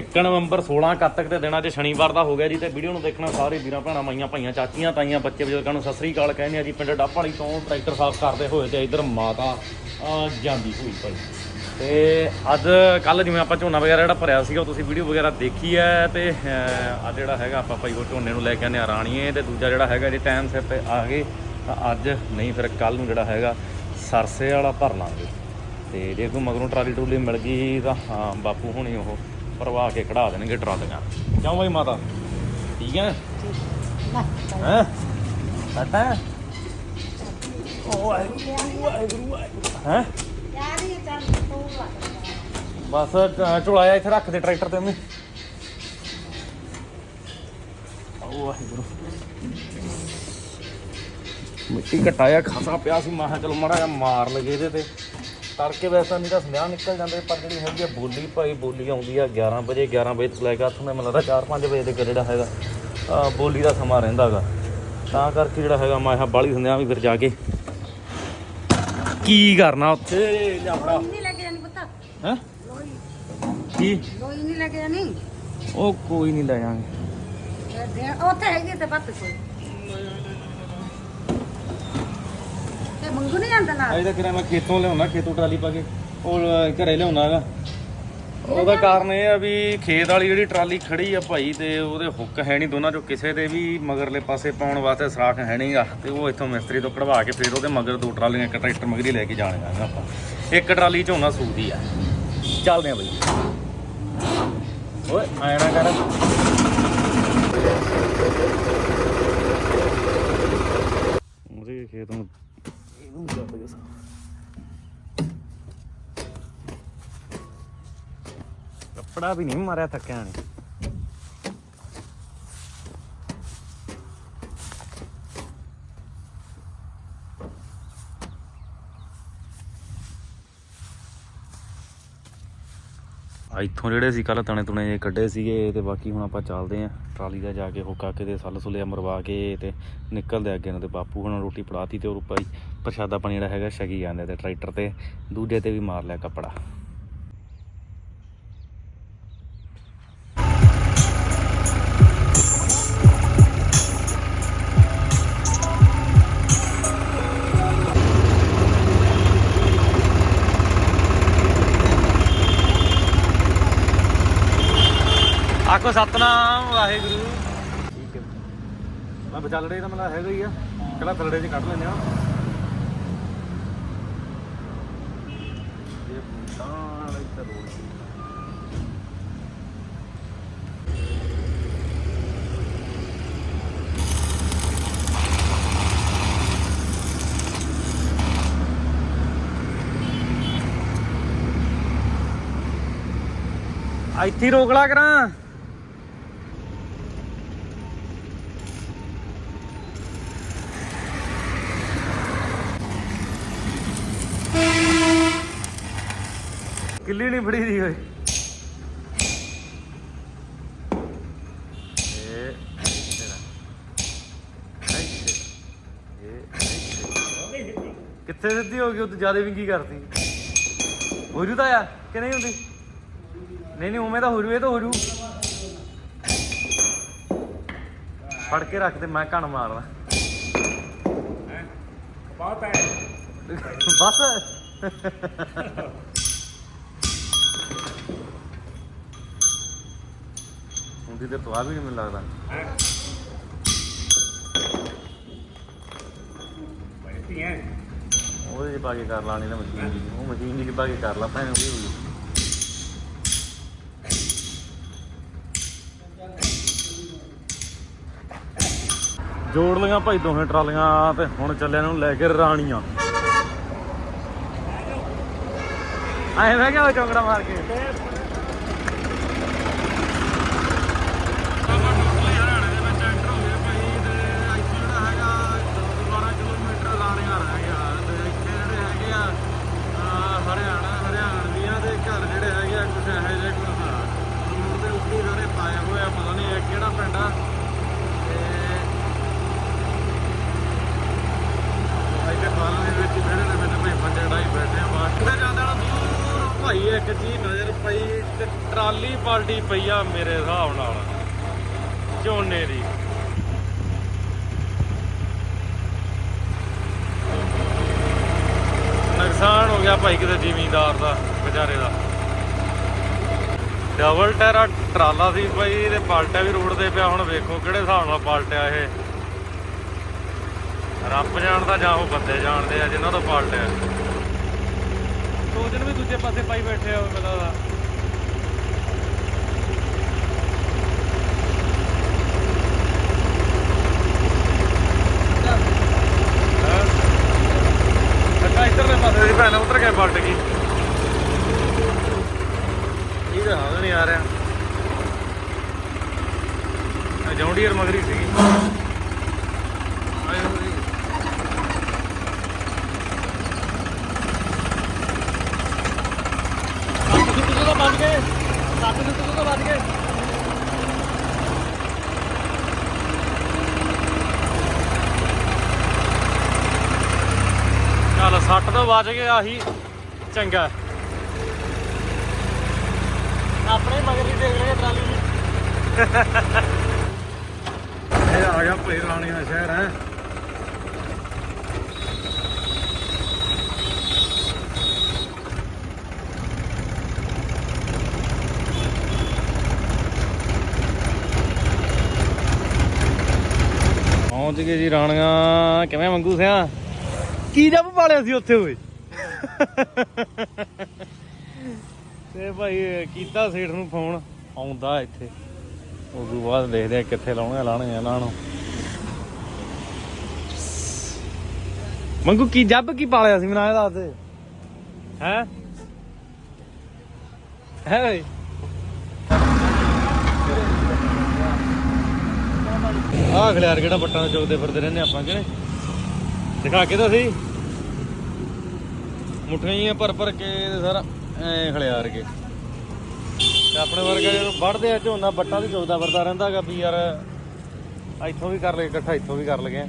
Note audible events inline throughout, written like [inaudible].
1 ਨਵੰਬਰ 16 ਕੱਤਕ ਦੇ ਦਿਨਾਂ 'ਚ ਸ਼ਨੀਵਾਰ ਦਾ ਹੋ ਗਿਆ ਜੀ ਤੇ ਵੀਡੀਓ ਨੂੰ ਦੇਖਣਾ ਸਾਰੇ ਵੀਰਾਂ ਭੈਣਾਂ, ਮਾਈਆਂ, ਭਾਈਆਂ, ਚਾਚੀਆਂ, ਤਾਈਆਂ, ਬੱਚੇ, ਬਜ਼ੁਰਗਾਂ ਨੂੰ ਸਤਿ ਸ੍ਰੀ ਅਕਾਲ ਕਹਿੰਦੇ ਆ ਜੀ। ਪਿੰਡ ਡੱਪ ਵਾਲੀ ਤੋਂ ਟਰੈਕਟਰ ਸਾਫ਼ ਕਰਦੇ ਹੋਏ ਤੇ ਇਧਰ ਮਾਤਾ ਜਾਂਦੀ ਹੋਈ ਭਾਈ। ਤੇ ਅੱਜ ਕੱਲ ਜਿਵੇਂ ਆਪਾਂ ਝੋਨਾ ਵਗੈਰਾ ਜਿਹੜਾ ਭਰਿਆ ਸੀਗਾ, ਉਹ ਤੁਸੀਂ ਵੀਡੀਓ ਵਗੈਰਾ ਦੇਖੀ ਹੈ ਤੇ ਅੱਜ ਜਿਹੜਾ ਹੈਗਾ ਆਪਾਂ ਭਾਈ ਉਹ ਝੋਨੇ ਨੂੰ ਲੈ ਕੇ ਆਨੇ ਆ ਰਾਣੀਏ ਤੇ ਦੂਜਾ ਜਿਹੜਾ ਹੈਗਾ ਜੇ ਟਾਈਮ ਸਿਰ ਤੇ ਆ ਗਏ, ਤਾਂ ਅੱਜ ਨਹੀਂ ਫਿਰ ਕੱਲ ਨੂੰ ਜਿਹੜਾ ਹੈਗਾ ਸਰਸੇ ਵਾਲਾ ਭਰ ਲਾਂਗੇ। ਤੇ ਜੇ ਕੋਈ ਮਗਰੋਂ ਟਰਾਲੀ ਟਰੂਲੀ ਮਿਲ ਗਈ ਤਾਂ, ਹਾਂ, ਬਾਪੂ ਹੁਣੀ ਉਹ ਭਰਵਾ ਕੇ ਕਢਾ ਦੇਣਗੇ ਟਰਾਲੀਆਂ। ਕਿਉਂ ਬਈ ਮਾਤਾ? ਠੀਕ ਹੈ? ਹੈ? ਸੱਟਾ ਓ ਵਾਹਿਗੁਰੂ ਵਾਹਿਗੁਰੂ ਹੈ? ਬਸ ਅ, ਇੱਥੇ ਰੱਖ ਦੇ ਟਰੈਕਟਰ ਤੇ ਉਹਨੇ ਓ ਵਾਹਿਗੁਰੂ। ਮਿੱਟੀ ਘਟਾਇਆ ਖਾਸਾ ਪਿਆ ਸੀ ਮਾਹ ਚਲੋ ਮੜਾ ਜਿਹਾ ਮਾਰ ਲਗੇ ਇਹਦੇ ਤੇ। ਤੜਕੇ ਵੈਸਾ ਨਹੀਂ ਤਾਂ ਸੰਧਿਆ ਨਿਕਲ ਜਾਂਦੇ ਪਰ ਜਿਹੜੀ ਹੈਗੀ ਆ ਬੋਲੀ ਭਾਈ ਬੋਲੀ ਆਉਂਦੀ ਆ 11 ਵਜੇ 11 ਵਜੇ ਤੋਂ ਲੈ ਕੇ ਹੱਥ ਮੈਂ ਮੈਨੂੰ ਲੱਗਦਾ 4-5 ਵਜੇ ਦੇ ਜਿਹੜਾ ਹੈਗਾ ਬੋਲੀ ਦਾ ਸਮਾਂ ਰਹਿੰਦਾਗਾ ਤਾਂ ਕਰਕੇ ਜਿਹੜਾ ਹੈਗਾ ਮੈਂ ਆਹ ਬਾਲੀ ਸੰਧਿਆ ਵੀ ਫਿਰ ਜਾ ਕੇ ਕੀ ਕਰਨਾ ਉੱਥੇ? ਆਪਣਾ ਨਹੀਂ ਲੈ ਕੇ ਜਾਣੀ ਪੁੱਤ। ਹੈ? ਕੀ? ਲੋਈ ਨਹੀਂ ਲੈ ਕੇ ਜਾਣੀ। ਉਹ ਕੋਈ ਨਹੀਂ ਲੈ ਜਾਾਂਗੇ ਉੱਥੇ ਹੈਗੀ ਤੇ ਬੱਤ ਕੋਈ। ਮੰਗੂ ਨਹੀਂ ਜਾਂਦਾ ਨਾਲ? ਅਜੇ ਤਾਂ ਕਿਰਾ ਮੈਂ ਖੇਤੋਂ ਲਿਆਉਣਾ, ਖੇਤੋਂ ਟਰਾਲੀ ਪਾ ਕੇ। ਉਹ ਘਰੇ ਲਿਆਉਣਾ ਉਹਦਾ ਕਾਰਨ ਇਹ ਆ ਵੀ ਖੇਤ ਵਾਲੀ ਜਿਹੜੀ ਟਰਾਲੀ ਖੜੀ ਆ ਭਾਈ ਤੇ ਉਹਦੇ ਹੁੱਕ ਹੈ ਨਹੀਂ ਦੋਨਾਂ ਚੋਂ ਕਿਸੇ ਦੇ ਵੀ, ਮਗਰਲੇ ਪਾਸੇ ਪਾਉਣ ਵਾਸਤੇ ਸਰਾਖ ਹੈ ਨਹੀਂਗਾ ਤੇ ਉਹ ਇੱਥੋਂ ਮਿਸਤਰੀ ਤੋਂ ਕਢਵਾ ਕੇ ਫਿਰ ਉਹਦੇ ਮਗਰ ਦੋ ਟਰਾਲੀਆਂ, ਇੱਕ ਟਰੈਕਟਰ ਮਗਰੀ ਲੈ ਕੇ ਜਾਣੇ ਆ ਆਪਾਂ। ਇੱਕ ਟਰਾਲੀ ਝੋਨਾ ਸੂਦੀ ਆ। ਚੱਲਦੇ ਆ ਬਈ। ਓਏ ਆਇਆ ਨਾ ਕਰ। ਉਹਦੇ ਖੇਤ ਨੂੰ ਲੱਗ ਗਿਆ ਕੱਪੜਾ ਵੀ ਨਹੀਂ ਮਾਰਿਆ ਥੱਕਿਆ ਨੇ ਆ ਇੱਥੋਂ ਜਿਹੜੇ ਸੀ ਕੱਲ ਤਣੇ ਤੁਣੇ ਜੇ ਕੱਢੇ ਸੀਗੇ ਤੇ ਬਾਕੀ ਹੁਣ ਆਪਾਂ ਚੱਲਦੇ ਆਂ ਟਰਾਲੀ ਦਾ ਜਾ ਕੇ ਹੁੱਕਾ ਕੇ ਤੇ ਸੱਲ ਸੁਲਿਆ ਮਰਵਾ ਕੇ ਤੇ ਨਿਕਲਦੇ ਅੱਗੇ ਨੂੰ ਤੇ ਬਾਪੂ ਹੁਣ ਰੋਟੀ ਫੜਾਤੀ ਤੇ ਉਹ ਭਾਈ ਪ੍ਰਸ਼ਾਦਾ ਪਾਣੀ ਜਿਹੜਾ ਹੈਗਾ ਛਕੀ ਜਾਂਦੇ ਤੇ ਟਰੈਕਟਰ ਤੇ, ਦੂਜੇ ਤੇ ਵੀ ਮਾਰ ਲਿਆ ਕੱਪੜਾ। ਆਖੋ ਸਤਨਾਮ, ਵਾਹਿਗੁਰੂ। ਠੀਕ ਹੈ। ਮੈਂ ਬਚਾਲੜੇ ਦਾ ਮਤਲਬ ਹੈਗਾ ਹੀ ਆ। ਕਿਹੜਾ ਥਲੜੇ 'ਚ ਕੱਢ ਲੈਂਦੇ ਆ ਇਹ ਤਾਂ ਵਾਲਾ ਇੱਧਰ ਰੋਡ ਸੀ ਆ ਇੱਥੇ ਹੀ ਰੋਕ ਲਾ ਕਰਾਂ। ਕਿੱਲੀ ਨਹੀਂ ਫੜੀ ਦੀ ਓਏ। ਕਿੱਥੇ ਸਿੱਧੀ ਹੋ ਗਈ, ਉਹ ਤੂੰ ਜ਼ਿਆਦਾ ਵਿੰਗੀ ਕਰਤੀ। ਹੋ ਜੂ ਤਾਂ ਆ ਕਿ ਨਹੀਂ ਹੁੰਦੀ? ਨਹੀਂ ਨਹੀਂ ਉਵੇਂ ਤਾਂ ਹੋ ਜੂ ਇਹ ਤਾਂ ਹੋ ਜੂ। ਫੜ ਕੇ ਰੱਖ ਤੇ ਮੈਂ ਕਣ ਮਾਰਦਾ। ਬਹੁਤ ਹੈ ਬਸ। ਹੁੰਦੀ ਤੇ ਤਵਾ ਵੀ ਨਹੀਂ ਮੈਨੂੰ ਲੱਗਦਾ। ਹੈ ਉਹਦੇ ਚ ਪਾ ਕੇ ਕਰ ਲਾਣੀ ਨਾ ਮਸ਼ੀਨ ਜੀ ਉਹ ਮਸ਼ੀਨ ਜੀ ਪਾ ਕੇ ਕਰ ਲਾ ਭਾਵੇਂ ਉਹ ਵੀ ਹੋ ਜੂ ਜੋੜ ਲਈਆਂ ਭਾਈ ਦੋਹੇ ਟਰਾਲੀਆਂ ਤੇ ਹੁਣ ਚੱਲਿਆ ਨੂੰ ਲੈ ਕੇ ਰਾਣੀਆਂ। ਆਏ ਮੈਂ ਕਿਹਾ ਚੌਂਕੜਾ ਮਾਰ ਕੇ ਹਰਿਆਣਾ ਹਰਿਆਣਾ ਦੀਆਂ ਦੇ ਘਰ ਜਿਹੜੇ ਹੈਗੇ ਆ ਕੁਛ ਇਹੋ ਜਿਹੇ ਕੁਛ ਰੋਡ ਦੇ ਉੱਤੇ ਹੀ ਸਾਰੇ ਪਾਏ ਹੋਏ ਆ ਪਤਾ ਨਹੀਂ ਇਹ ਕਿਹੜਾ ਪਿੰਡ ਆ ਤੇ ਇੱਥੇ ਬਾਲਾਂ ਦੇ ਵਿੱਚ ਵਿਹੜੇ ਦੇ ਵਿੱਚ ਤੇ ਟਰਾਲੀ ਪਾਲਟੀ ਪਈ ਆ ਮੇਰੇ ਹਿਸਾਬ ਨਾਲ, ਝੋਨੇ ਦੀ। ਨੁਕਸਾਨ ਹੋ ਗਿਆ ਭਾਈ ਕਿਤੇ ਜ਼ਿਮੀਂਦਾਰ ਦਾ, ਵਿਚਾਰੇ ਦਾ। ਡਬਲ ਟਾਇਰਾ ਟਰਾਲਾ ਸੀ ਭਾਈ, ਤੇ ਪਾਲਟਿਆ ਵੀ ਰੋਡ ਤੇ ਪਿਆ, ਹੁਣ ਵੇਖੋ ਕਿਹੜੇ ਹਿਸਾਬ ਨਾਲ ਪਾਲਟਿਆ ਇਹ। ਰੱਬ ਜਾਣਦਾ ਜਾਂ ਉਹ ਬੰਦੇ ਜਾਣਦੇ ਆ, ਜਿਨ੍ਹਾਂ ਤੋਂ ਪਾਲਟਿਆ। ਦਿਨ ਵੀ ਦੂਜੇ ਪਾਸੇ ਪਾਈ ਬੈਠੇ ਆ ਮੈਨੂੰ ਦਾ ਅੱਛਾ ਇੱਧਰਲੇ ਪਾਸੇ। ਦੀ ਭੈਣ ਉਤਰ ਕੇ ਪਲਟ ਗਈ। ਇਹ ਤਾਂ ਹਾਲ ਨਹੀਂ ਆ ਰਿਹਾ। ਆ ਜੌਂਡੀਅਰ ਮਗਰੀ ਸੀਗੀ ਆਏ ਹੋਈ ਸੱਤ ਸੁੱਤ ਤੋਂ ਵੱਜ ਗਏ ਸੱਤ ਸੁੱਤ ਤੋਂ ਵੱਜ ਗਏ ਚੱਲ ਸੱਟ ਤੋਂ ਬਚ ਗਏ ਆਹੀ ਚੰਗਾ ਆਪਣੇ ਮਗਰ ਹੀ ਦੇਖ ਰਹੇ ਟਰਾਲੀ ਇਹ ਆ ਗਿਆ ਭੇਰ ਰਾਣੀ ਦਾ ਸ਼ਹਿਰ ਹੈ। ਪਹੁੰਚ ਗਏ ਜੀ ਰਾਣੀਆਂ। ਕਿਵੇਂ ਮੰਗੂ ਸਿਆ? ਕੀ ਜੱਬ ਪਾਲਿਆ ਸੀ ਉੱਥੇ ਓਏ? ਤੇ ਭਾਈ, ਕੀਤਾ ਸੇਠ ਨੂੰ ਫੋਨ। ਆਉਂਦਾ ਇੱਥੇ। ਉਸ ਤੋਂ ਬਾਅਦ ਦੇਖਦੇ ਆ ਕਿੱਥੇ ਲਾਉਣੇ ਲਾਣੀਆਂ ਇਹਨਾਂ ਨੂੰ ਮੰਗੂ, ਕੀ ਜੱਬ ਕੀ ਪਾਲਿਆ ਸੀ? ਮੈਨੂੰ ਇਹ ਦੱਸ ਦੇ। ਹੈ? ਹੈ ਓਏ? ਆਹ ਖਲਿਆਰ ਕਿਹੜਾ ਬੱਟਾਂ ਦੇ ਚੋਕਦੇ ਫਿਰਦੇ ਰਹਿੰਦੇ ਆਪਾਂ ਕਿਹਨੇ ਦਿਖਾ ਕੇ ਤਾਂ ਸਹੀ। ਮੁੱਠੀਆਂ ਭਰ ਭਰ ਕੇ ਤੇ ਸਾਰਾ ਐ ਖਲਿਆਰ ਕੇ। ਤੇ ਆਪਣੇ ਵਰਗਾ ਜਦੋਂ ਵੱਢਦੇ ਆ ਝੋਨਾ ਬੱਟਾਂ ਦੀ ਚੋਕਦਾ ਫਿਰਦਾ ਰਹਿੰਦਾਗਾ ਵੀ ਯਾਰ ਇੱਥੋਂ ਵੀ ਕਰ ਲਏ, ਇਕੱਠਾ ਇੱਥੋਂ ਵੀ ਕਰ ਲਗੇ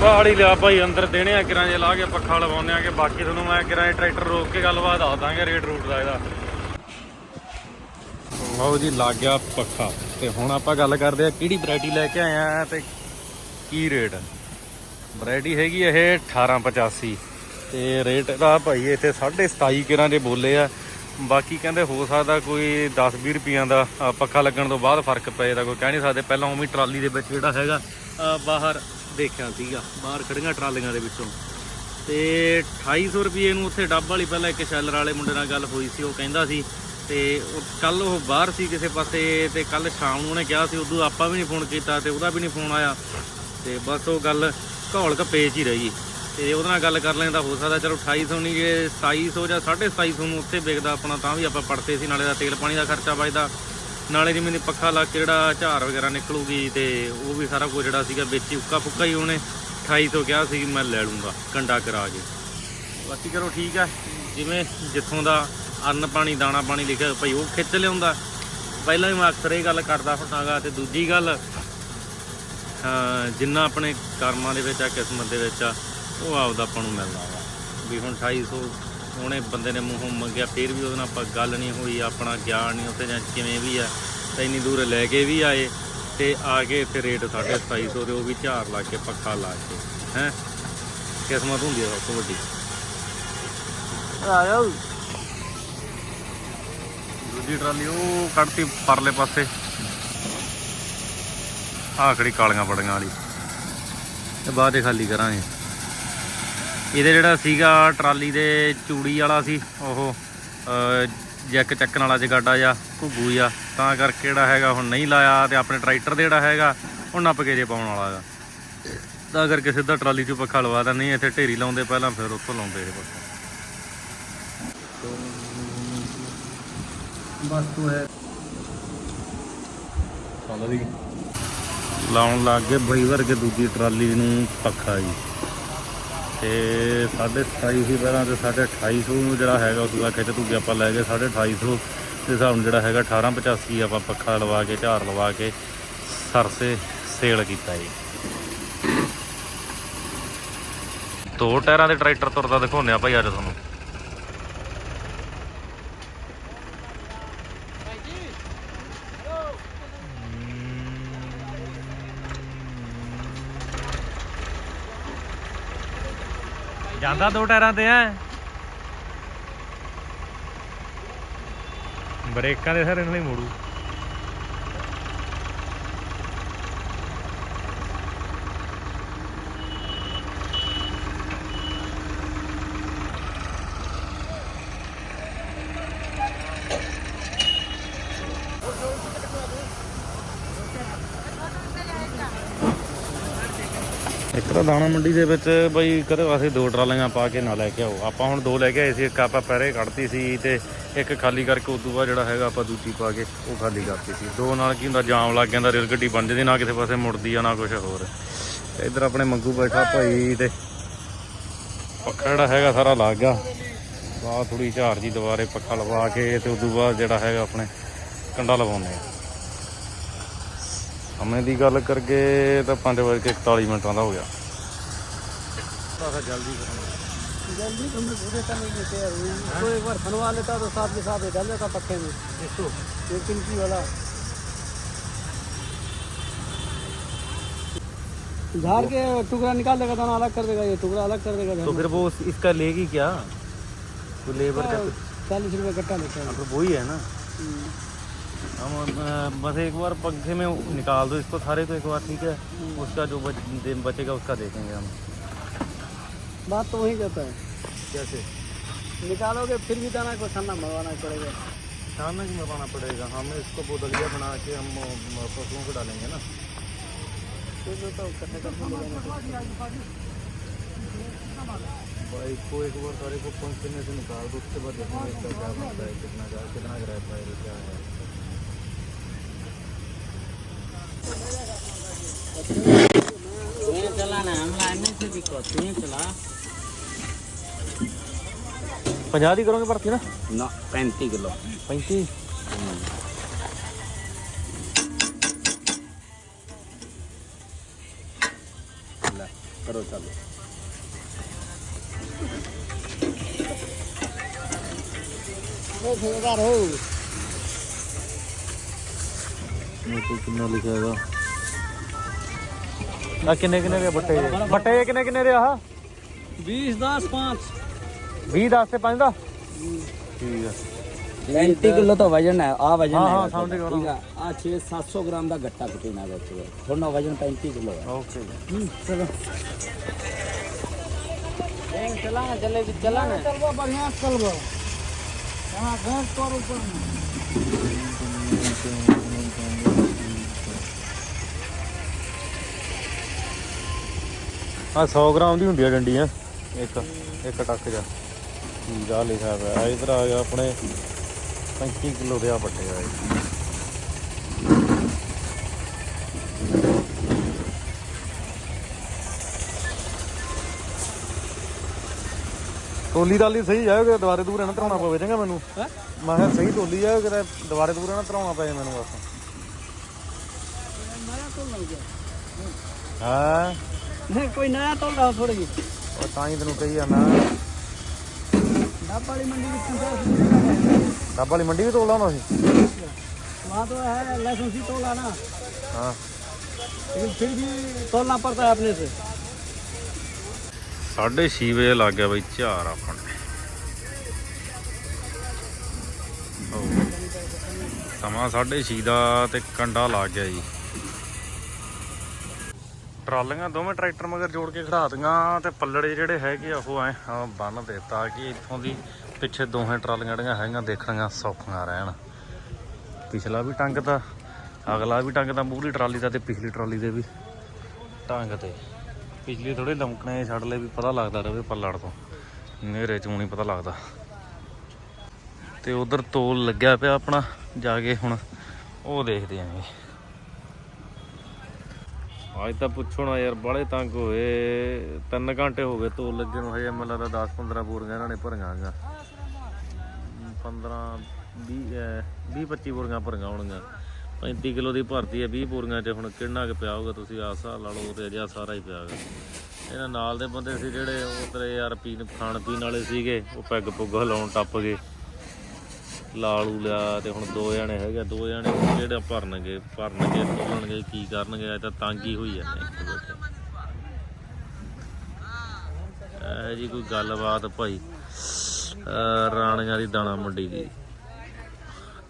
ਪਹਾੜੀ ਲਿਆ ਭਾਈ, ਅੰਦਰ ਦੇਣੇ ਆ ਕਿਰਾਂ ਜੇ ਲਾ ਕੇ ਪੱਖਾ ਲਵਾਉਂਦੇ ਆ ਕਿ ਬਾਕੀ ਤੁਹਾਨੂੰ ਮੈਂ ਕਿਰਾਂ ਟਰੈਕਟਰ ਰੋਕ ਕੇ ਗੱਲਬਾਤ ਦੱਸ ਦਾਂਗੇ ਰੇਟ ਰੂਟ ਦਾ ਇਹਦਾ। ਲਓ ਜੀ, ਲੱਗ ਗਿਆ ਪੱਖਾ। ਤੇ ਹੁਣ ਆਪਾਂ ਗੱਲ ਕਰਦੇ ਆ ਕਿਹੜੀ ਵੈਰਾਈਟੀ ਲੈ ਕੇ ਆਏ ਆ ਤੇ ਕੀ ਰੇਟ ਵੈਰਾਈਟੀ ਹੈਗੀ ਇਹ 1885 ਤੇ ਰੇਟ ਦਾ ਭਾਈ ਇੱਥੇ 27.5 ਕਿਰਾਂ ਦੇ ਬੋਲੇ ਆ। ਬਾਕੀ ਕਹਿੰਦੇ ਹੋ ਸਕਦਾ ਕੋਈ 10-20 ਰੁਪਈਆਂ ਦਾ ਪੱਖਾ ਲੱਗਣ ਤੋਂ ਬਾਅਦ ਫ਼ਰਕ ਪਏ ਤਾਂ ਕੋਈ ਕਹਿ ਨਹੀਂ ਸਕਦੇ। ਪਹਿਲਾਂ ਉਵੇਂ ਹੀ ਟਰਾਲੀ ਦੇ ਵਿੱਚ ਜਿਹੜਾ ਹੈਗਾ ਬਾਹਰ ਦੇਖਿਆ ਸੀਗਾ, ਬਾਹਰ ਖੜੀਆਂ ਟਰਾਲੀਆਂ ਦੇ ਵਿੱਚੋਂ। ਤੇ 2800 ਰੁਪਏ ਨੂੰ ਉੱਥੇ ਡੱਬ ਵਾਲੀ ਪਹਿਲਾਂ ਇੱਕ ਸ਼ੈਲਰ ਵਾਲੇ ਮੁੰਡੇ ਨਾਲ ਗੱਲ ਹੋਈ ਸੀ, ਉਹ ਕਹਿੰਦਾ ਸੀ ਤੇ ਕੱਲ ਉਹ ਬਾਹਰ ਸੀ ਕਿਸੇ ਪਾਸੇ ਤੇ ਕੱਲ ਸ਼ਾਮ ਨੂੰ ਉਹਨੇ ਕਿਹਾ ਸੀ, ਉਦੋਂ ਆਪਾਂ ਵੀ ਨਹੀਂ ਫੋਨ ਕੀਤਾ ਤੇ ਉਹਦਾ ਵੀ ਨਹੀਂ ਫੋਨ ਆਇਆ। ਤੇ ਬਸ ਉਹ ਗੱਲ ਘੌਲ ਘਪੇ ਹੀ ਰਹੀ। ਤੇ ਉਹਦੇ ਨਾਲ ਗੱਲ ਕਰ ਲੈਂਦਾ, ਹੋ ਸਕਦਾ ਚਲੋ 2800 ਨਹੀਂ ਜੇ 2700 ਜਾਂ 2750 ਨੂੰ ਉੱਥੇ ਵਿਕਦਾ ਆਪਣਾ, ਤਾਂ ਵੀ ਆਪਾਂ ਪੜਤੇ ਸੀ, ਨਾਲੇ ਦਾ ਤੇਲ ਪਾਣੀ ਦਾ ਖਰਚਾ ਬਚਦਾ ਨਾਲੇ ਜਿਵੇਂ ਦੀ ਪੱਖਾ ਲਾ ਕੇ ਜਿਹੜਾ ਝਾਰ ਵਗੈਰਾ ਨਿਕਲੂਗੀ ਤੇ ਉਹ ਵੀ ਸਾਰਾ ਕੁਝ ਜਿਹੜਾ ਸੀਗਾ ਵੇਚੀ ਉੱਕਾ ਫੁੱਕਾ ਹੀ ਉਹਨੇ 2800 ਕਿਹਾ ਸੀ ਮੈਂ ਲੈ ਲੂੰਗਾ, ਕੰਡਾ ਕਰਾ ਕੇ। ਬਾਕੀ ਚਲੋ ਠੀਕ ਆ, ਜਿਵੇਂ ਜਿੱਥੋਂ ਦਾ ਅੰਨ ਪਾਣੀ, ਦਾਣਾ ਪਾਣੀ ਲਿਖਿਆ ਭਾਈ ਉਹ ਖਿੱਚ ਲਿਆਉਂਦਾ। ਪਹਿਲਾਂ ਵੀ ਮੈਂ ਅਕਸਰ ਇਹ ਗੱਲ ਕਰਦਾ ਹੁੰਦਾਗਾ ਤੇ ਦੂਜੀ ਗੱਲ ਜਿੰਨਾ ਆਪਣੇ ਕਰਮਾਂ ਦੇ ਵਿੱਚ ਆ, ਕਿਸਮਤ ਦੇ ਵਿੱਚ ਆ, ਉਹ ਆਪਦਾ ਆਪਾਂ ਨੂੰ ਮਿਲਦਾ ਵਾ। ਵੀ ਹੁਣ 2800 ਉਹਨੇ ਬੰਦੇ ਨੇ ਮੂੰਹੋਂ ਮੰਗਿਆ, ਫਿਰ ਵੀ ਉਹਦੇ ਨਾਲ ਆਪਾਂ ਗੱਲ ਨਹੀਂ ਹੋਈ, ਆਪਣਾ ਗਿਆਨ ਨਹੀਂ ਉੱਥੇ ਜਾਂ ਕਿਵੇਂ ਵੀ ਆ, ਤਾਂ ਇੰਨੀ ਦੂਰ ਲੈ ਕੇ ਵੀ ਆਏ ਤੇ ਆ ਕੇ ਇੱਥੇ ਰੇਟ 2750 ਦੇ, ਉਹ ਵੀ ਝਾਰ ਲਾ ਕੇ, ਪੱਖਾ ਲਾ ਕੇ, ਹੈ? ਕਿਸਮਤ ਹੁੰਦੀ ਹੈ ਸਭ ਤੋਂ ਵੱਡੀ। ਆਇਓ। ਦੂਜੀ ਟਰਾਲੀ, ਉਹ ਕੱਢਤੀ ਪਰਲੇ ਪਾਸੇ। ਆਹ ਖੜੀ ਕਾਲੀਆਂ ਬੜੀਆਂ ਵਾਲੀ। ਤੇ ਬਾਅਦ ਦੇ ਖਾਲੀ ਕਰਾਂਗੇ। ਇਹਦੇ ਜਿਹੜਾ ਸੀਗਾ ਟਰਾਲੀ ਦੇ ਚੂੜੀ ਵਾਲਾ ਸੀ, ਉਹ ਜੈਕ ਚੱਕਣ ਵਾਲਾ ਜਗਾਡਾ ਜਾਂ ਘੁੱਗੂ ਜਾਂ ਤਾਂ ਕਰਕੇ ਜਿਹੜਾ ਹੈਗਾ ਹੁਣ ਨਹੀਂ ਲਾਇਆ ਤੇ ਆਪਣੇ ਟਰੈਕਟਰ ਦੇ ਜਿਹੜਾ ਹੈਗਾ, ਉਹ ਨੱਪ ਕੇ ਜੇ ਪਾਉਣ ਵਾਲਾ ਹੈਗਾ। ਤਾਂ ਕਰਕੇ ਸਿੱਧਾ ਟਰਾਲੀ 'ਚੋਂ ਪੱਖਾ ਲਵਾ ਦਿੰਦੇ ਨਹੀਂ ਇੱਥੇ ਢੇਰੀ ਲਾਉਂਦੇ ਪਹਿਲਾਂ, ਫਿਰ ਉੱਥੋਂ ਲਾਉਂਦੇ ਇਹ ਪੱਖਾ। ਵਸਤੂ ਹੈ ਲਾਉਣ ਲੱਗ ਗਏ ਬਈ ਵਰਗੇ ਦੂਜੀ ਟਰਾਲੀ ਨੂੰ ਪੱਖਾ ਜੀ। ਤੇ 2750 ਸੀ ਪਹਿਲਾਂ ਤੇ 2850 ਨੂੰ ਜਿਹੜਾ ਹੈਗਾ ਉਸ ਦਾ ਖਿੱਚ ਤੂੰ ਆਪਾਂ ਲੈ ਗਏ 2850 ਦੇ ਹਿਸਾਬ ਨਾਲ ਜਿਹੜਾ ਹੈਗਾ 1885 ਆਪਾਂ ਪੱਖਾ ਲਵਾ ਕੇ ਝਾਰ ਲਵਾ ਕੇ ਸਰਸੇ ਸੇਲ ਕੀਤਾ ਜੀ। ਦੋ ਟਾਇਰਾਂ ਦੇ ਟਰੈਕਟਰ ਤੁਰਦਾ ਦਿਖਾਉਂਦੇ ਆ ਭਾਈ ਅੱਜ ਤੁਹਾਨੂੰ। ਜਾਂਦਾ ਦੋ ਟਾਇਰਾਂ ਤੇ ਐ। ਬ੍ਰੇਕਾਂ ਦੇ ਸਾਰੇ ਨਾਲ ਹੀ ਮੋੜੂ। ਤਾਂ ਦਾਣਾ ਮੰਡੀ ਦੇ ਵਿੱਚ ਬਈ ਕਦੇ ਵਾਸਤੇ ਦੋ ਟਰਾਲੀਆਂ ਪਾ ਕੇ ਨਾ ਲੈ ਕੇ ਆਓ। ਆਪਾਂ ਹੁਣ ਦੋ ਲੈ ਕੇ ਆਏ ਸੀ, ਇੱਕ ਆਪਾਂ ਪਹਿਰੇ ਕੱਢਤੀ ਸੀ ਤੇ ਇੱਕ ਖਾਲੀ ਕਰਕੇ ਉਦੋਂ ਬਾਅਦ ਜਿਹੜਾ ਹੈਗਾ ਆਪਾਂ ਦੂਜੀ ਪਾ ਕੇ ਉਹ ਖਾਲੀ ਕਰਤੀ ਸੀ। ਦੋ ਨਾਲ ਕੀ ਹੁੰਦਾ, ਜਾਮ ਲੱਗ ਜਾਂਦਾ, ਰੇਲ ਗੱਡੀ ਬਣ ਜਾਂਦੀ, ਨਾ ਕਿਸੇ ਪਾਸੇ ਮੁੜਦੀ ਆ, ਨਾ ਕੁਝ ਹੋਰ। ਇੱਧਰ ਆਪਣੇ ਮੰਗੂ ਬੈਠਾ ਭਾਈ ਤੇ ਪੱਖਾ ਜਿਹੜਾ ਹੈਗਾ ਸਾਰਾ ਲੱਗ ਗਿਆ। ਬਾਅਦ ਥੋੜੀ ਝਾੜ ਜੀ ਦੁਬਾਰੇ ਪੱਖਾ ਲਵਾ ਕੇ ਤੇ ਉਦੋਂ ਬਾਅਦ ਜਿਹੜਾ ਹੈਗਾ ਆਪਣੇ ਕੰਡਾ ਲਵਾਉਂਦੇ ਆ। ਸਮੇਂ ਦੀ ਗੱਲ ਕਰਕੇ ਤਾਂ 5 ਵਜੇ ਕੇ 41 ਮਿੰਟਾਂ ਦਾ ਹੋ ਗਿਆ। थोड़ा सा जल्दी जल्दी तुमने बूढ़े का नहीं लेते यार तो एक बार फनवा लेता तो साथ के साथ डाल देता पक्के में। इसको एक पिंकी वाला। झार के टुकड़ा निकाल देगा तो दाना अलग कर देगा ये टुकड़ा अलग कर देगा तो फिर वो इसका लेगी क्या? तो लेबर का हाँ, तो- चालीस रुपये कट्टा लेता है हाँ, तो वही है ना? हम्म। हम बस एक बार पंखे में निकाल दो इसको सारे तो एक बार ठीक है? हम्म। उसका जो बच, बचेगा उसका देखेंगे हम। बात तो वही कहता है। कैसे? निकालोगे फिर भी दाना को छानना मंगवाना पड़ेगा। छानना की मरवाना पड़ेगा? हमें इसको बोतलिया बना के हम पशुओं को डालेंगे ना। फिर तो जाना बाइक को। एक बार सारे को पंखे में से निकाल दो उसके बाद देखेंगे इसका क्या बनता है कितना का कितना का रहता है क्या है। चलाना हम लाने से दिक्कत नहीं चला। ਪੰਜਾਹ ਦੀ ਕਰੋਗੇ ना ਨਾ ਨਾ 35 ਕਿਲੋ 35 ਲੈ ਕਰੋ ਚੱਲ किन्ने किन्ने बीस दस पाँच 20 10 ਤੇ 5 ਦਾ ਠੀਕ ਆ पैंतीस किलो तो वजन है आ वजन हाँ, है हाँ, समझ गया, ठीक है आ छः सात सौ ग्राम का गट्टा पीना बच्चे थोड़ा वजन पैंतीस किलो है ਓਕੇ चलो चला ना जलेबी चला ना चलबो बढ़िया से चलबो यहाँ घास पर ऊपर में ਆ 100 ਗ੍ਰਾਮ ਦੀ ਹੁੰਦੀ ਆ ਡੰਡੀ ਆ ਇੱਕ ਇੱਕ ਟੱਕ ਜਾ ਦਾ ਲਿਖਿਆ ਹੋਇਆ ਇਧਰ ਆ ਗਿਆ ਆਪਣੇ 35 ਕਿਲੋ ਦੇ ਆ ਪੱਟੇ ਆ ਟੋਲੀ ਦਾਲੀ ਸਹੀ ਜਾਏਗਾ ਦੁਬਾਰੇ ਦੂਰੇ ਨਾ ਤਰਾਉਣਾ ਪਵੇ ਚੰਗਾ ਮੈਨੂੰ। ਮੈਂ ਕਿਹਾ ਸਹੀ ਟੋਲੀ ਜਾਏ ਕਿਤੇ ਦੁਬਾਰੇ ਦੂਰੇ ਨਾ ਤਰਾਉਣਾ ਪਏ ਮੈਨੂੰ ਬਸ। ਹਾਂ ਨਹੀਂ ਕੋਈ ਨਵਾਂ ਟੋਲਦਾ ਥੋੜੀ ਉਹ ਤਾਂ ਹੀ ਤੈਨੂੰ ਕਹੀ ਜਾਂਦਾ। ढाब वाली मंडी की पंचायत में ਡੱਬ ਵਾਲੀ ਮੰਡੀ ਵੀ ਤੋਲਦਾ ਹੁੰਦਾ ਸੀ वहाँ तो है लाइसेंसी तोला ना ਹਾਂ लेकिन फिर भी तोलना पड़ता है अपने से 6:30 ਵਜੇ ਲੱਗ ਗਿਆ ਬਈ ਝਾਰ ਆਪਣੇ ਉਹ ਸਮਾਂ 6:30 ਦਾ ਤੇ ਕੰਡਾ ਲੱਗ ਗਿਆ ਜੀ ਟਰਾਲੀਆਂ ਦੋਵੇਂ ਟਰੈਕਟਰ ਮਗਰ ਜੋੜ ਕੇ ਖੜਾ ਦੀਆਂ ਤੇ ਪੱਲੜੇ ਜਿਹੜੇ ਹੈਗੇ ਆ ਉਹ ਐ ਬੰਨ ਦੇ ਤਾਂ ਕਿ ਇੱਥੋਂ ਦੀ ਪਿੱਛੇ ਦੋਹੇ ਟਰਾਲੀਆਂ ਜਿਹੜੀਆਂ ਹੈਗੀਆਂ ਦੇਖਣੀਆਂ ਸੌਖੀਆਂ ਰਹਿਣ। ਪਿਛਲਾ ਵੀ ਟੰਗ ਤਾਂ, ਅਗਲਾ ਵੀ ਟੰਗ ਤਾਂ ਮੂਹਰੀ ਟਰਾਲੀ ਦਾ ਤੇ ਪਿਛਲੀ ਟਰਾਲੀ ਦੇ ਵੀ। ਟੰਗ ਤੇ। ਪਿਛਲੀ ਥੋੜੇ ਲਮਕਣੇ ਛੱਡ ਲੈ ਵੀ ਪਤਾ ਲੱਗਦਾ ਰਵੇ ਪੱਲੜ ਤੋਂ। ਨੇਰੇ ਚੋਂ ਨਹੀਂ ਪਤਾ ਲੱਗਦਾ। ਤੇ ਉਧਰ ਤੋਲ ਲੱਗਿਆ ਪਿਆ ਆਪਣਾ, ਜਾ ਕੇ ਹੁਣ ਉਹ ਦੇਖਦੇ ਆਂਗੇ ਅੱਜ ਤਾਂ ਪੁੱਛੋ ਨਾ ਯਾਰ ਬੜੇ ਤੰਗ ਹੋਏ। 3 ਘੰਟੇ ਹੋ ਗਏ ਤੋਲ ਲੱਗੇ ਨੂੰ, ਹਜੇ ਮੈਨੂੰ ਲੱਗਦਾ 10 15 ਬੋਰੀਆਂ ਇਹਨਾਂ ਨੇ ਭਰੀਆਂ ਗਾ 15 20 20 25 ਬੋਰੀਆਂ ਭਰੀਆਂ ਹੋਣਗੀਆਂ। 35 ਕਿਲੋ ਦੀ ਭਰਤੀ ਹੈ 20 ਬੋਰੀਆਂ 'ਚ ਹੁਣ ਕਿੰਨਾ ਕੁ ਪਿਆ ਹੋਊਗਾ ਤੁਸੀਂ ਆਸਾ ਲਾ ਲਓ, ਤੇ ਅਜਾ ਸਾਰਾ ਹੀ ਪਿਆ ਹੈਗਾ ਇਹਨਾਂ ਨਾਲ ਦੇ ਬੰਦੇ ਸੀ ਜਿਹੜੇ, ਉਹ ਯਾਰ ਪੀਣ, ਖਾਣ ਪੀਣ ਵਾਲੇ ਸੀਗੇ, ਉਹ ਪੈਗ ਪੁੱਗ ਹਲਾਉਣ ਟੱਪ ਗਏ। ਲਾਲੂ ਲਿਆ ਤੇ ਹੁਣ ਦੋ ਜਣੇ ਹੈਗੇ ਦੋ ਜਣੇ ਜਿਹੜੇ ਭਰਨਗੇ ਭਰਨਗੇ ਤੋਲਣਗੇ ਕੀ ਕਰਨਗੇ ਇਹ ਤਾਂ ਤੰਗ ਹੀ ਹੋਈ ਜਾਂਦੇ ਇੱਥੇ ਬੈਠੇ ਹੈ ਜੀ ਕੋਈ ਗੱਲਬਾਤ ਭਾਈ ਅਹ ਰਾਣੀਆਂ ਦੀ ਦਾਣਾ ਮੰਡੀ ਦੀ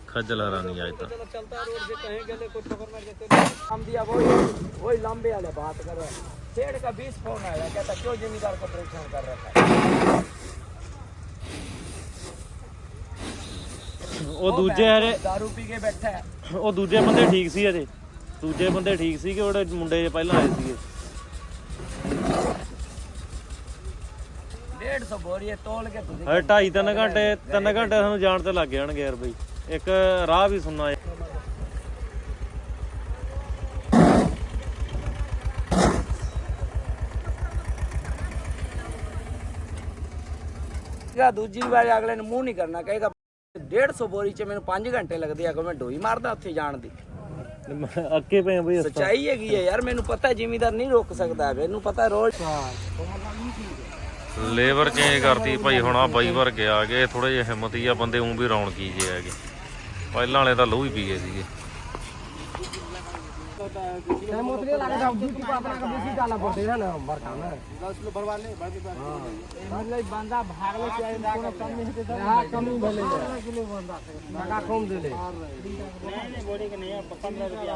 ਖੱਜਲ ਰਾਣੀ ਅੱਜ ਤਾਂ चलता रोड से कहीं गए कुछ खबर ना जैसे हम दिया वही वही लंबे वाले बात कर रहे हैं शेर का बीस फोन आया कहता क्यों जिम्मेदार को परेशान कर रखा है ਉਹ ਦੂਜੇ ਹਰੇ दारू ਪੀ ਕੇ ਬੈਠਾ ਹੈ। ਉਹ ਦੂਜੇ ਬੰਦੇ ਠੀਕ ਸੀ ਅਜੇ ਦੂਜੇ ਬੰਦੇ ਠੀਕ ਸੀ ਕਿ ਉਹਦੇ ਮੁੰਡੇ ਜੇ ਪਹਿਲਾਂ ਆਏ ਸੀਗੇ। 150 ਬੋਰੀਏ ਤੋਲ ਕੇ ਤੁਸੀਂ ਹਰ ਢਾਈ ਘੰਟੇ ਤਿੰਨ ਘੰਟੇ ਸਾਨੂੰ ਜਾਣ ਤੇ ਲੱਗ ਜਾਣਗੇ ਯਾਰ ਬਈ। ਇੱਕ ਰਾਹ ਵੀ ਸੁਣਨਾ ਦੂਜੀ ਵਾਰ ਅਗਲੇ ਨੂੰ ਮੂੰਹ ਨਹੀਂ ਕਰਨਾ ਕਹੇਗਾ 150 ਬੋਰੀ ਚ ਮੈਨੂੰ 5 ਘੰਟੇ ਲੱਗਦੇ ਆ ਕਿ ਮੈਂ ਢੋਈ ਮਾਰਦਾ ਉੱਥੇ ਜਾਣ ਦੀ। ਅੱਕੇ ਪਏ ਆ ਬਈ ਅਸੀਂ ਸੱਚਾਈ ਹੈਗੀ ਹੈ ਯਾਰ ਮੈਨੂੰ ਪਤਾ ਜ਼ਿਮੀਦਾਰ ਨਹੀਂ ਰੋਕ ਸਕਦਾ ਮੈਨੂੰ ਪਤਾ ਰੋਜ਼ ਲੇਬਰ ਚੇਂਜ ਕਰਤੀ ਭਾਈ ਹੁਣ ਆ ਬਾਈ ਵਰ ਕੇ ਆ ਗਏ ਥੋੜੇ ਜਿਹੇ ਹਿੰਮਤੀ ਆ ਬੰਦੇ ਉਂ ਵੀ ਰੌਣਕੀ ਜੇ ਹੈਗੇ। ਪਹਿਲਾਂ ਵਾਲੇ ਤਾਂ ਲਹੂ टाइम उतने लगा था ड्यूटी पे अपना का बेसी डाला पड़ते है ना बड़का ना 10 किलो भरवा ले भर के पास मतलब बंदा भागले के कोनो कमी हेते त हां कमी भले 10 किलो बंदा बड़ा कम देले नहीं नहीं बोली के नहीं 15 रुपया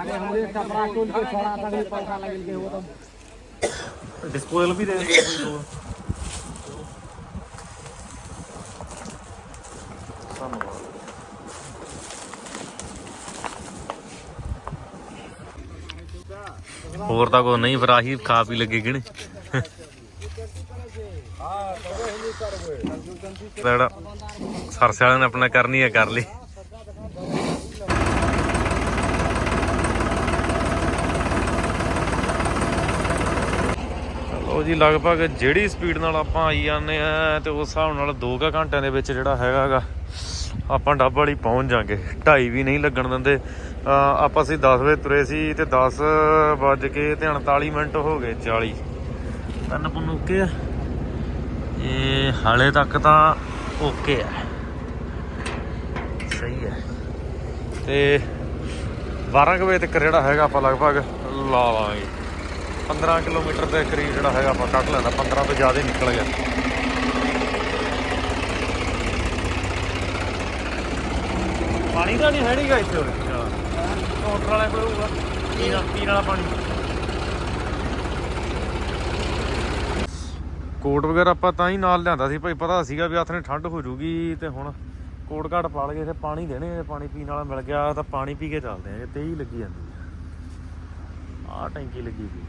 आगे हमरे टपरा टोल के छोड़ा तक पंखा लगल के वो तो डिस्पोजल भी दे ਹੋਰ ਤਾਂ ਕੋਈ ਨਹੀਂ, ਫਿਰ ਆਹੀ ਖਾ ਪੀ ਲੱਗੇ ਕਿਣੇ ਜਿਹੜਾ ਸਰਸੇ ਵਾਲਿਆਂ ਨੇ ਆਪਣਾ ਕਰਨੀ ਹੈ ਕਰ ਲਈ। ਲੋ ਜੀ, ਲਗਭਗ ਜਿਹੜੀ ਸਪੀਡ ਨਾਲ ਆਪਾਂ ਆਈ ਜਾਂਦੇ ਆ, ਤੇ ਉਸ ਹਿਸਾਬ ਨਾਲ 2 ਘੰਟਿਆਂ ਦੇ ਵਿੱਚ ਜਿਹੜਾ ਹੈਗਾਗਾ ਆਪਾਂ ਡੱਬ ਵਾਲੀ ਪਹੁੰਚ ਜਾਾਂਗੇ। 2.5 ਵੀ ਨਹੀਂ ਲੱਗਣ ਦਿੰਦੇ। ਆਪਾਂ ਅਸੀਂ 10 ਵਜੇ ਤੁਰੇ ਸੀ ਤੇ 10 ਵੱਜ ਕੇ ਤੇ 39 ਮਿੰਟ ਹੋ ਗਏ 40 ਤਿੰਨ ਪੁੰਨ ਓਕੇ ਆ। ਇਹ ਹਾਲੇ ਤੱਕ ਤਾਂ ਓਕੇ ਆ। ਸਹੀ ਹੈ ਤੇ 12 ਕੁ ਵਜੇ ਤੱਕ ਜਿਹੜਾ ਹੈਗਾ ਆਪਾਂ ਲਗਭਗ ਲਾ ਲਾਂਗੇ। 15 ਕਿਲੋਮੀਟਰ ਦੇ ਕਰੀਬ ਜਿਹੜਾ ਹੈਗਾ ਆਪਾਂ ਕੱਢ ਲੈਂਦਾ 15 ਤੋਂ ਜ਼ਿਆਦਾ ਹੀ ਨਿਕਲ ਗਿਆ। ਪਾਣੀ ਤਾਂ ਨਹੀਂ ਹੈ ਨਹੀਂਗਾ ਇੱਥੇ ਮੋਟਰ ਵਾਲਾ ਕੋਈ ਹੋਊਗਾ ਪੀਣ ਪੀਣ ਵਾਲਾ ਪਾਣੀ। ਕੋਟ ਵਗੈਰਾ ਆਪਾਂ ਤਾਂ ਹੀ ਨਾਲ ਲਿਆਂਦਾ ਸੀ ਭਾਈ ਪਤਾ ਸੀਗਾ ਵੀ ਹੱਥ ਨੇ ਠੰਡ ਹੋ ਜੂਗੀ ਤੇ ਹੁਣ ਕੋਟ ਘਾਟ ਪਾ ਲਗੇ ਇੱਥੇ ਪਾਣੀ ਦੇਣੇ ਪਾਣੀ ਪੀਣ ਵਾਲਾ ਮਿਲ ਗਿਆ ਤਾਂ ਪਾਣੀ ਪੀ ਕੇ ਚੱਲਦੇ ਆਂ ਤੇ ਹੀ ਲੱਗੀ ਜਾਂਦੀ ਆ। ਆਹ ਟੈਂਕੀ ਲੱਗੀ ਸੀ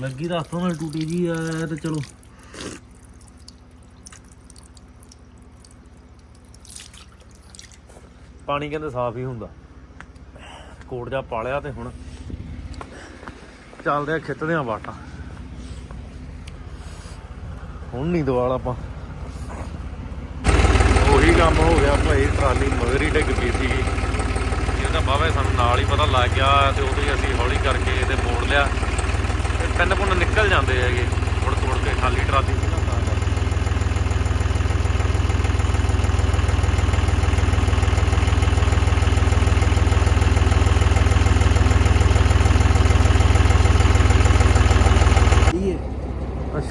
ਲੱਗੀ ਤਾਂ ਹੱਥੋਂ ਨਾਲ ਟੂਟੀ ਜੀ ਆ ਤੇ ਚਲੋ। ਪਾਣੀ ਕਹਿੰਦੇ ਸਾਫ਼ ਹੀ ਹੁੰਦਾ। ਕੋਟ ਜਾ ਪਾਲਿਆ ਤੇ ਹੁਣ ਚੱਲਦੇ ਆ ਖਿੱਚਦੇ ਆ ਬਾਟਾ ਹੁਣ ਨਹੀਂ ਦਵਾਲ ਆਪਾਂ। ਉਹੀ ਕੰਮ ਹੋ ਗਿਆ ਭਾਈ, ਟਰਾਲੀ ਮਗਰ ਹੀ ਡਿੱਗ ਪਈ ਸੀਗੀ ਇਹ ਤਾਂ ਬਾਵੇ ਸਾਨੂੰ ਨਾਲ ਹੀ ਪਤਾ ਲੱਗ ਗਿਆ ਤੇ ਉਦੋਂ ਹੀ ਅਸੀਂ ਹੌਲੀ ਕਰਕੇ ਇਹਦੇ ਮੋੜ ਲਿਆ। ਤੇ ਪਿੰਨ ਪੁੰਨ ਨਿਕਲ ਜਾਂਦੇ ਹੈਗੇ। ਮੁੜ ਤੋੜ ਕੇ ਖਾਲੀ ਟਰਾਲੀ ਸੀ ਨਾ ਤਾਂ ਕਰਕੇ।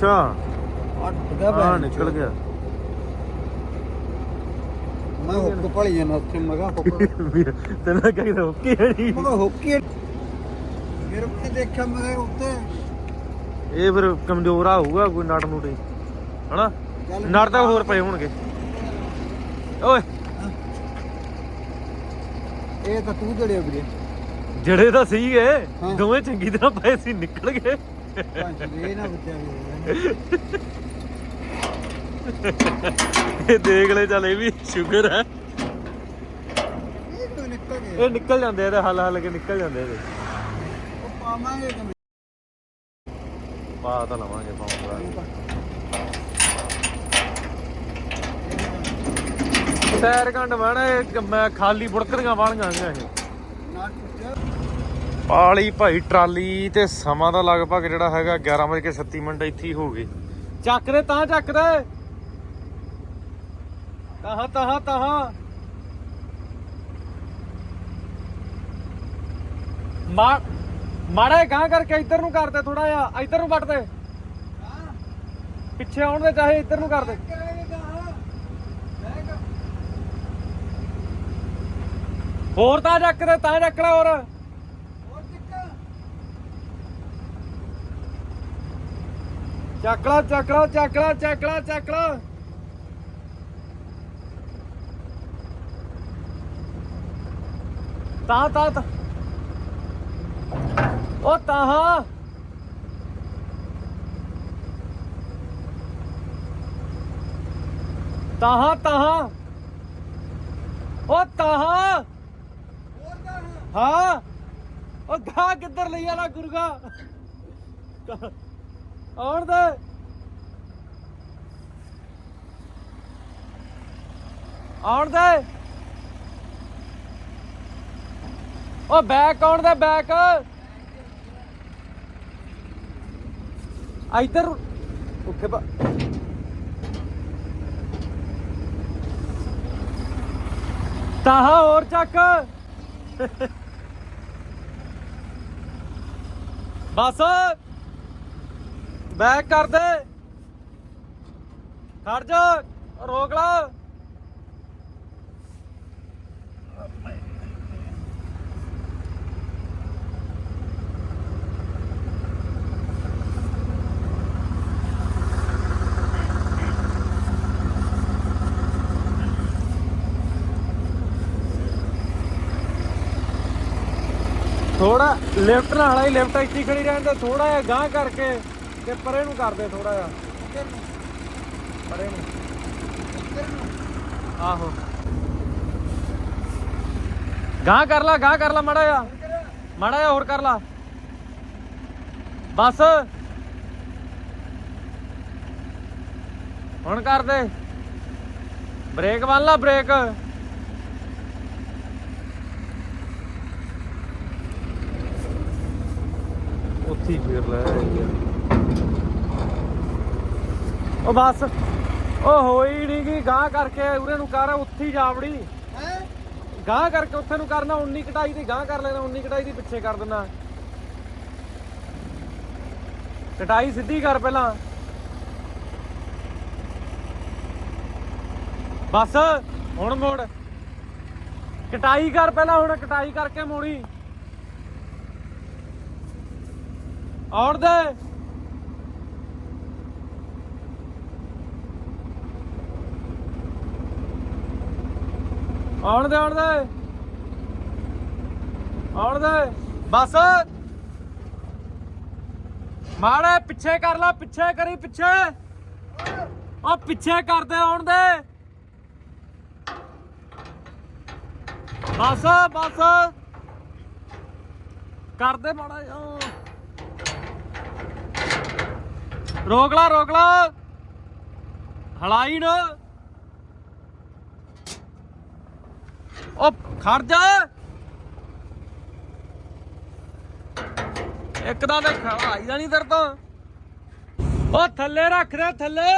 ਅੱਛਾ। ਹਾਂ ਨਿਕਲ ਗਿਆ। ਮੈਂ ਹੁੱਕ ਭਲੀ ਜਾਣਾ ਉੱਥੇ ਮੈਂ ਕਿਹਾ ਹੁੱਕ। [laughs] ਤੈਨੂੰ ਕਹਿੰਦਾ ਓਕੇ ਨਹੀਂ। ਮੈਂ ਹੁੱਕੀ ਫਿਰ ਮੈਂ ਦੇਖਿਆ ਮੈਂ ਕਿਹਾ ਉੱਤੇ ਇਹ ਫਿਰ ਕਮਜ਼ੋਰ ਆ ਹੋਊਗਾ ਕੋਈ ਨਟ ਨੂਟ ਹੀ। ਹਨਾ? ਨਟ ਤਾਂ ਹੋਰ ਪਏ ਹੋਣਗੇ। ਓਏ। ਇਹ ਤਾਂ ਤੂੰ ਜੜਿਆ ਵੀਰੇ। ਜਿਹੜੇ ਤਾਂ ਸੀਗੇ ਹਾਂ। ਦੋਵੇਂ ਚੰਗੀ ਤਰ੍ਹਾਂ ਪਏ ਸੀ ਨਿਕਲ ਗਏ। ਇਹ ਨਾ ਦੇਖ ਲੈ ਚੱਲ ਇਹ ਵੀ ਸ਼ੂਗਰ ਹੈ। ਇਹ ਤੋਂ ਨਿਕਲ ਗਏ? ਇਹ ਨਿਕਲ ਜਾਂਦੇ ਇਹਦੇ ਹੱਲ ਹੱਲ ਕੇ ਨਿਕਲ ਜਾਂਦੇ ਇਹਦੇ। ਉਹ ਪਾਵਾਂਗੇ ਕਿ ਪਾ ਤਾਂ ਲਵਾਂਗੇ ਪਾਉਂਦਾ ਸੈਰ ਕੰਡ ਵਾਣਾ ਇਹ ਮੈਂ ਖਾਲੀ ਬੁੜਕਦੀਆਂ ਵਾਲੀਆਂ ਗਈਆਂ ਇਹ। ਪਾਲੀ ਭਾਈ, ਟਰਾਲੀ ਤੇ ਸਮਾਂ ਦਾ ਲਗਭਗ ਜਿਹੜਾ ਹੈਗਾ 11:36 ਮਿੰਟ ਇੱਥੇ ਹੀ ਹੋ ਗਏ। ਚੱਕ ਦੇ ਤਾਂ ਚੱਕ ਦੇ ਤਾਹਾਂ ਤਾਹਾਂ। ਤਾਹਾਂ ਮਾੜਾ ਗਾਂ ਕਰਕੇ ਇੱਧਰ ਨੂੰ ਕਰਦੇ ਥੋੜਾ ਜਿਹਾ, ਇੱਧਰ ਨੂੰ ਵੱਟ ਪਿੱਛੇ ਆਉਣ ਦੇ ਚਾਹੇ ਇੱਧਰ ਨੂੰ ਕਰਦੇ ਹੋਰ ਤਾਂ ਚੱਕ ਦੇ, ਤਾਂ ਚੱਕ ਹੋਰ। ਚੱਕ ਲਾ ਚੱਕ ਲਾ ਚੱਕ ਲਾ ਚੱਕ ਲਾ ਚੱਕ ਲਾ। ਤਾਂ ਤਾਂ ਤਾਂ। ਉਹ ਤਾਹਾਂ ਤਾਹਾਂ ਤਾਹਾਂ ਉਹ ਤਾਹਾਂ ਹਾਂ। ਉਹ ਗਾ ਕਿੱਧਰ ਲਈ ਜਾਣਾ ਗੁਰਗਾ ਆਉਣ ਦੇ। ਆਉਣ ਦੇ। ਉਹ ਬੈਕ ਆਉਣ ਦੇ ਬੈਕ? ਇੱਧਰ ਉੱਥੇ ਬਾ ਤਾਹਾ ਹੋਰ ਚੱਕ। ਬਸ। ਬੈਕ ਕਰ ਦੇ। ਖੜ ਜਾ, ਰੋਕ ਲਾ। ਥੋੜਾ ਲਿਫਟ ਨਾਲ ਹੀ ਲਿਫਟ ਇੱਥੇ ਖੜੀ ਰਹਿਣ ਦੇ ਥੋੜਾ ਜਿਹਾ ਗਾਂਹ ਕਰਕੇ। ਤੇ ਪਰੇ ਨੂੰ ਕਰ ਦੇ ਥੋੜਾ ਜਿਹਾ ਪਰੇ ਨੂੰ। ਆਹੋ। ਗਾਂਹ ਕਰ ਲਾ ਗਾਂਹ ਕਰ ਲਾ ਮਾੜਾ ਜਿਹਾ। ਮਾੜਾ ਜਿਹਾ ਹੋਰ ਕਰ ਲਾ। ਬਸ। ਹੁਣ ਕਰ ਦੇ। ਬ੍ਰੇਕ ਬੰਨ ਲਾ ਬ੍ਰੇਕ। ਉੱਥੇ ਫੇਰ ਲੈ ਉਹ ਬਸ। ਉਹ ਹੋਈ ਨਹੀਂ ਗਈ ਗਾਂ ਕਰਕੇ ਉਰੇ ਨੂੰ ਕਰ ਉੱਥੇ ਹੀ ਜਾਵੜੀ। ਗਾਂ ਕਰਕੇ ਉੱਥੇ ਨੂੰ ਕਰਨਾ 19 ਕਟਾਈ ਦੀ ਗਾਂ ਕਰ ਲੈਣਾ 19 ਕਟਾਈ ਦੀ ਪਿੱਛੇ ਕਰ ਦੇਣਾ ਕਟਾਈ ਸਿੱਧੀ ਕਰ ਪਹਿਲਾਂ। ਬਸ ਹੁਣ ਮੋੜ। ਕਟਾਈ ਕਰ ਪਹਿਲਾਂ ਹੁਣ ਕਟਾਈ ਕਰਕੇ ਮੋੜੀ। ਆਉਣ ਦੇ। ਆਉਣ ਦੇ ਆਉਣ ਦੇ। ਆਉਣ ਦੇ। ਬਸ। ਮਾੜੇ, ਪਿੱਛੇ ਕਰ ਲੈ, ਪਿੱਛੇ ਕਰੀ, ਪਿੱਛੇ। ਉਹ ਪਿੱਛੇ ਕਰਦੇ ਆਉਣ ਦੇ। ਬਸ ਬਸ। ਕਰਦੇ ਮਾੜਾ ਜਿਹਾ। ਰੋਕ ਲਾ ਰੋਕ ਲਾ। ਹਲਾਈ ਨਾ। ਉਹ ਖੜ ਜਾ। ਇੱਕ ਦਾ ਤੇ ਖੜਾਈ ਦਾ ਨਹੀਂ ਦਰ ਤੋਂ। ਉਹ ਥੱਲੇ ਰੱਖ ਦੇ, ਥੱਲੇ।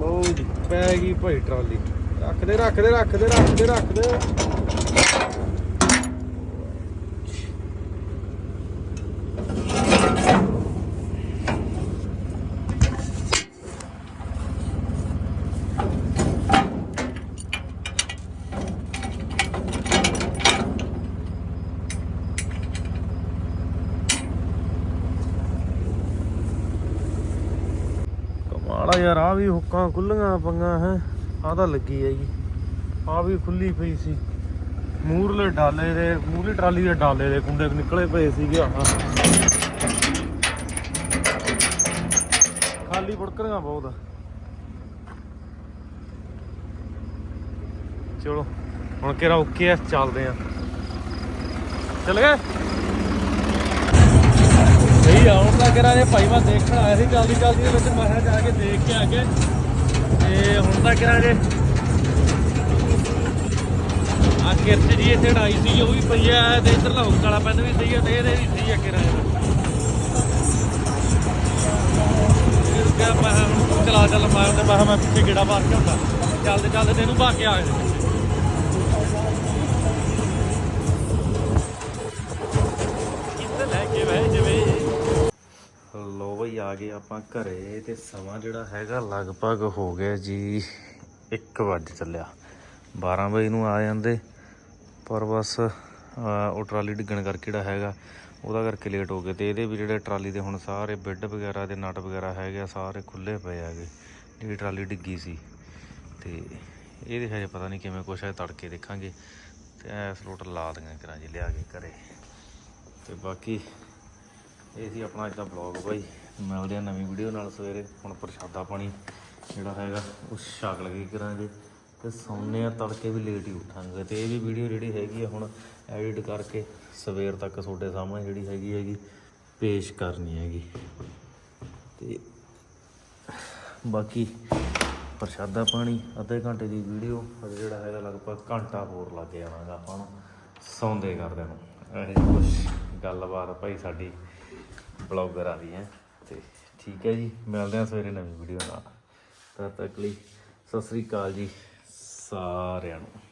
ਲੋ ਜੀ ਪੈ ਗਈ ਭਾਈ ਟਰਾਲੀ। ਰੱਖਦੇ ਰੱਖਦੇ ਰੱਖਦੇ ਰੱਖਦੇ ਰੱਖਦੇ ਯਾਰ ਆ ਵੀ ਹੁੱਕਾਂ ਖੁੱਲੀਆਂ ਪੰਗਾ ਹੈ। ਆ ਤਾਂ ਲੱਗੀ ਹੈ ਜੀ। ਆ ਵੀ ਖੁੱਲੀ ਪਈ ਸੀ। ਮੂਰਲੇ ਡਾਲੇ ਦੇ, ਮੂਰਲੀ ਟਰਾਲੀ ਦੇ ਡਾਲੇ ਦੇ ਕੁੰਡੇ ਨਿਕਲੇ ਪਏ ਸੀਗੇ ਆਹ। ਖਾਲੀ ਬੁੜਕਰੀਆਂ ਬਹੁਤ ਆ। ਚਲੋ, ਹੁਣ ਕਿਹੜਾ ਓਕੇ ਆ, ਚੱਲਦੇ ਆ। ਚੱਲ ਗਏ? ਸਹੀ ਇਹ ਭਾਈ ਮੈਂ ਦੇਖਣ ਆਇਆ ਸੀ, ਜਲਦੀ ਜਲਦੀ ਦੇ ਵਿੱਚ ਮੈਂ ਜਾ ਕੇ ਦੇਖ ਕੇ ਆ ਕੇ ਤੇ ਹੁਣ ਤਾਂ ਕਿਹੜਾ ਆ ਕਿਰਚ ਜੀ ਇੱਥੇ ਢਾਈ ਸੀ, ਉਹ ਵੀ ਪਈ ਆ, ਤੇ ਇੱਧਰ ਹੁੱਕ ਵਾਲਾ ਪੈਨ ਵੀ ਸਹੀ ਆ ਤੇ ਇਹਦੇ ਵੀ ਸਹੀ ਆ ਕਿਹੜਾ ਇਹ ਰੁਕਿਆ, ਮੈਂ ਚਲਾ ਚੱਲ ਮਾਰ ਤੇ, ਮੈਂ ਕਿਹਾ ਮੈਂ ਪਿੱਛੇ ਗੇੜਾ ਮਾਰ ਕੇ ਹੁੰਦਾ ਚੱਲਦੇ ਚੱਲਦੇ ਤੈਨੂੰ ਭਾ ਕੇ ਆ ਗਏ। ਬਈ ਆ ਗਏ ਆਪਾਂ ਘਰੇ ਤੇ ਸਮਾਂ ਜਿਹੜਾ ਹੈਗਾ ਲਗਭਗ ਹੋ ਗਿਆ ਜੀ 1 ਵਜੇ ਚੱਲਿਆ। 12 ਵਜੇ ਨੂੰ ਆ ਜਾਂਦੇ ਪਰ ਬਸ ਉਹ ਟਰਾਲੀ ਡਿੱਗਣ ਕਰਕੇ ਜਿਹੜਾ ਹੈਗਾ ਉਹਦਾ ਕਰਕੇ ਲੇਟ ਹੋ ਗਏ ਤੇ ਇਹਦੇ ਵੀ ਜਿਹੜੇ ਟਰਾਲੀ ਦੇ ਹੁਣ ਸਾਰੇ ਬਿੱਡ ਵਗੈਰਾ ਦੇ ਨਟ ਵਗੈਰਾ ਹੈਗੇ ਆ, ਸਾਰੇ ਖੁੱਲੇ ਪਏ ਆਗੇ ਜਿਹੜੀ ਟਰਾਲੀ ਡਿੱਗੀ ਸੀ। ਤੇ ਇਹਦੇ ਹਜੇ ਪਤਾ ਨਹੀਂ ਕਿਵੇਂ ਕੁਛ ਹੈ ਤੜਕੇ ਦੇਖਾਂਗੇ। ਤੇ ਐ ਸਲੋਟ ਲਾ ਦਾਂਗੇ ਕਰਾਂ ਜੀ ਲਿਆ ਕੇ ਘਰੇ। ਤੇ ਬਾਕੀ ਇਹ ਸੀ ਆਪਣਾ ਅੱਜ ਦਾ ਬਲੌਗ ਬਾਈ। ਮਿਲਦੇ ਆ ਨਵੀਂ ਵੀਡੀਓ ਨਾਲ ਸਵੇਰੇ। ਹੁਣ ਪ੍ਰਸ਼ਾਦਾ ਪਾਣੀ ਜਿਹੜਾ ਹੈਗਾ, ਉਹ ਛਕ ਲਗੇ ਕਰਾਂਗੇ। ਤੇ ਸੌਂਨੇ ਆ, ਤੜਕੇ ਵੀ ਲੇਟ ਹੀ ਉੱਠਾਂਗੇ। ਤੇ ਇਹ ਵੀ ਵੀਡੀਓ ਜਿਹੜੀ ਹੈਗੀ ਆ, ਹੁਣ ਐਡਿਟ ਕਰਕੇ ਸਵੇਰ ਤੱਕ ਤੁਹਾਡੇ ਸਾਹਮਣੇ ਜਿਹੜੀ ਹੈਗੀ ਹੈਗੀ, ਪੇਸ਼ ਕਰਨੀ ਹੈਗੀ। ਤੇ ਬਾਕੀ ਪ੍ਰਸ਼ਾਦਾ ਪਾਣੀ, ਅੱਧੇ ਘੰਟੇ ਦੀ ਵੀਡੀਓ, ਅਜੇ ਜਿਹੜਾ ਹੈਗਾ ਲਗਭਗ ਘੰਟਾ ਹੋਰ ਲੱਗ ਜਾਵਾਂਗਾ ਆਪਾਂ ਨੂੰ ਸੌਂਦੇ ਕਰਦੇ ਨੂੰ। ਇਹ ਕੁਛ ਗੱਲਬਾਤ ਭਾਈ ਸਾਡੀ ਬਲੌਗਰ ਆ ਰਹੀ ਹੈ। ਤੇ ਠੀਕ ਹੈ ਜੀ, ਮਿਲਦੇ ਹਾਂ ਸਵੇਰੇ ਨਵੀਂ ਵੀਡੀਓ ਨਾਲ। ਤਦ ਤੱਕ ਲਈ ਸਤਿ ਸ੍ਰੀ ਅਕਾਲ ਜੀ ਸਾਰਿਆਂ ਨੂੰ।